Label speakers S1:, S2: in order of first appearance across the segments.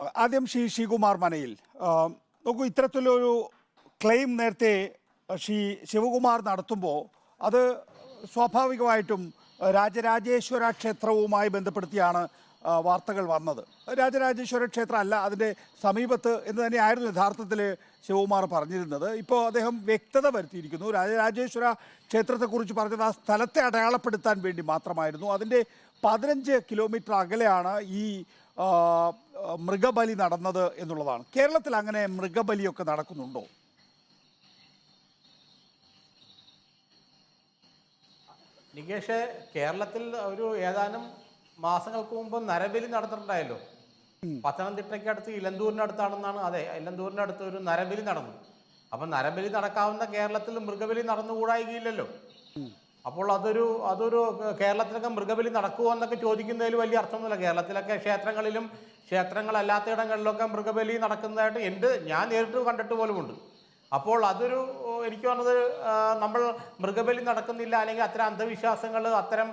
S1: ആദ്യം ശ്രീ ശ്രീകുമാർ മനയിൽ. നോക്കൂ ഇത്തരത്തിലൊരു ക്ലെയിം നേരത്തെ ശ്രീ ശിവകുമാർ നടത്തുമ്പോൾ അത് സ്വാഭാവികമായിട്ടും രാജരാജേശ്വര ക്ഷേത്രവുമായി ബന്ധപ്പെടുത്തിയാണ് വാർത്തകൾ വന്നത്. രാജരാജേശ്വര ക്ഷേത്രം അല്ല അതിന്റെ സമീപത്ത് എന്ന് തന്നെയായിരുന്നു യഥാർത്ഥത്തിൽ ശിവകുമാർ പറഞ്ഞിരുന്നത്. ഇപ്പോൾ അദ്ദേഹം വ്യക്തത വരുത്തിയിരിക്കുന്നു. രാജരാജേശ്വര ക്ഷേത്രത്തെക്കുറിച്ച് പറഞ്ഞത് ആ സ്ഥലത്തെ അടയാളപ്പെടുത്താൻ വേണ്ടി മാത്രമായിരുന്നു. അതിന്റെ പതിനഞ്ച് കിലോമീറ്റർ അകലെയാണ് ഈ മൃഗബലി നടന്നത് എന്നുള്ളതാണ്. കേരളത്തിൽ അങ്ങനെ മൃഗബലിയൊക്കെ നടക്കുന്നുണ്ടോ?
S2: നികേഷ് കേരളത്തിൽ ഒരു ഏതാനും മാസങ്ങൾക്ക് മുമ്പ് നരബലി നടന്നിട്ടുണ്ടായല്ലോ. പത്തനംതിട്ടയ്ക്കടുത്ത് ഇലന്തൂരിനടുത്താണെന്നാണ് അതെ ഇലന്തൂരിനടുത്ത് ഒരു നരബലി നടന്നു. അപ്പം നരബലി നടക്കാവുന്ന കേരളത്തിൽ മൃഗബലി നടന്നുകൂടായികയില്ലല്ലോ. അപ്പോൾ അതൊരു അതൊരു കേരളത്തിലൊക്കെ മൃഗബലി നടക്കുമോ എന്നൊക്കെ ചോദിക്കുന്നതിൽ വലിയ അർത്ഥമൊന്നുമില്ല. കേരളത്തിലൊക്കെ ക്ഷേത്രങ്ങളിലും ക്ഷേത്രങ്ങളല്ലാത്ത ഇടങ്ങളിലൊക്കെ മൃഗബലി നടക്കുന്നതായിട്ട് എന്റെ ഞാൻ നേരിട്ട് കണ്ടിട്ട് പോലുമുണ്ട്. അപ്പോൾ അതൊരു എനിക്ക് പറഞ്ഞത് നമ്മൾ മൃഗബലി നടക്കുന്നില്ല അല്ലെങ്കിൽ അത്തരം അന്ധവിശ്വാസങ്ങൾ അത്തരം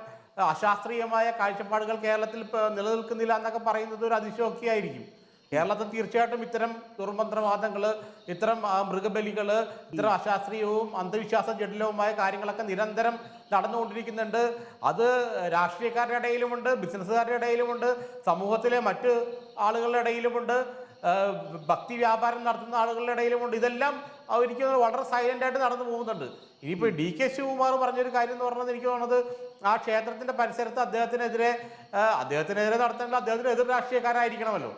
S2: അശാസ്ത്രീയമായ കാഴ്ചപ്പാടുകൾ കേരളത്തിൽ നിലനിൽക്കുന്നില്ല എന്നൊക്കെ പറയുന്നത് ഒരു അതിശയോക്തിയായിരിക്കും. കേരളത്തിൽ തീർച്ചയായിട്ടും ഇത്തരം ദുർമന്ത്രവാദങ്ങൾ ഇത്തരം മൃഗബലികൾ ഇത്തരം അശാസ്ത്രീയവും അന്ധവിശ്വാസ ജടിലവുമായ കാര്യങ്ങളൊക്കെ നിരന്തരം നടന്നുകൊണ്ടിരിക്കുന്നുണ്ട്. അത് രാഷ്ട്രീയക്കാരുടെ ഇടയിലുമുണ്ട് ബിസിനസ്സുകാരുടെ ഇടയിലുമുണ്ട് സമൂഹത്തിലെ മറ്റ് ആളുകളുടെ ഇടയിലുമുണ്ട് ഭക്തി വ്യാപാരം നടത്തുന്ന ആളുകളുടെ ഇടയിലുമുണ്ട്. ഇതെല്ലാം എനിക്ക് വളരെ സൈലന്റ് ആയിട്ട് നടന്നു പോകുന്നുണ്ട്. ഇനിയിപ്പോൾ ഡി കെ ശിവകുമാർ പറഞ്ഞൊരു കാര്യം എന്ന് പറഞ്ഞത് എനിക്ക് തോന്നുന്നത് ആ ക്ഷേത്രത്തിന്റെ പരിസരത്ത് അദ്ദേഹത്തിനെതിരെ അദ്ദേഹത്തിനെതിരെ നടത്തേണ്ട അദ്ദേഹത്തിന് എതിർ രാഷ്ട്രീയക്കാരായിരിക്കണമല്ലോ.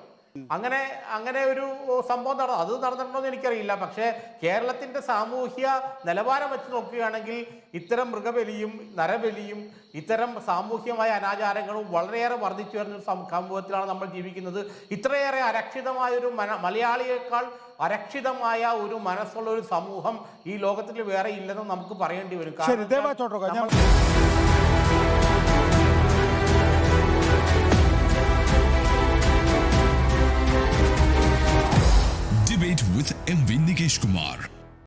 S2: അങ്ങനെ അങ്ങനെ ഒരു സംഭവം നടന്നു അത് നടന്നിട്ടുണ്ടോ എന്ന് എനിക്കറിയില്ല. പക്ഷേ കേരളത്തിന്റെ സാമൂഹ്യ നിലവാരം വെച്ച് നോക്കുകയാണെങ്കിൽ ഇത്തരം മൃഗബലിയും നരബലിയും ഇത്തരം സാമൂഹ്യമായ അനാചാരങ്ങളും വളരെയേറെ വർദ്ധിച്ചു വരുന്ന ഒരു സമൂഹത്തിലാണ് നമ്മൾ ജീവിക്കുന്നത്. ഇത്രയേറെ അരക്ഷിതമായ ഒരു മന മലയാളിയേക്കാൾ അരക്ഷിതമായ ഒരു മനസ്സുള്ള ഒരു സമൂഹം ഈ ലോകത്തിൽ വേറെ ഇല്ലെന്ന് നമുക്ക് പറയേണ്ടി വരും. കാരണം
S3: with MV Nikesh Kumar.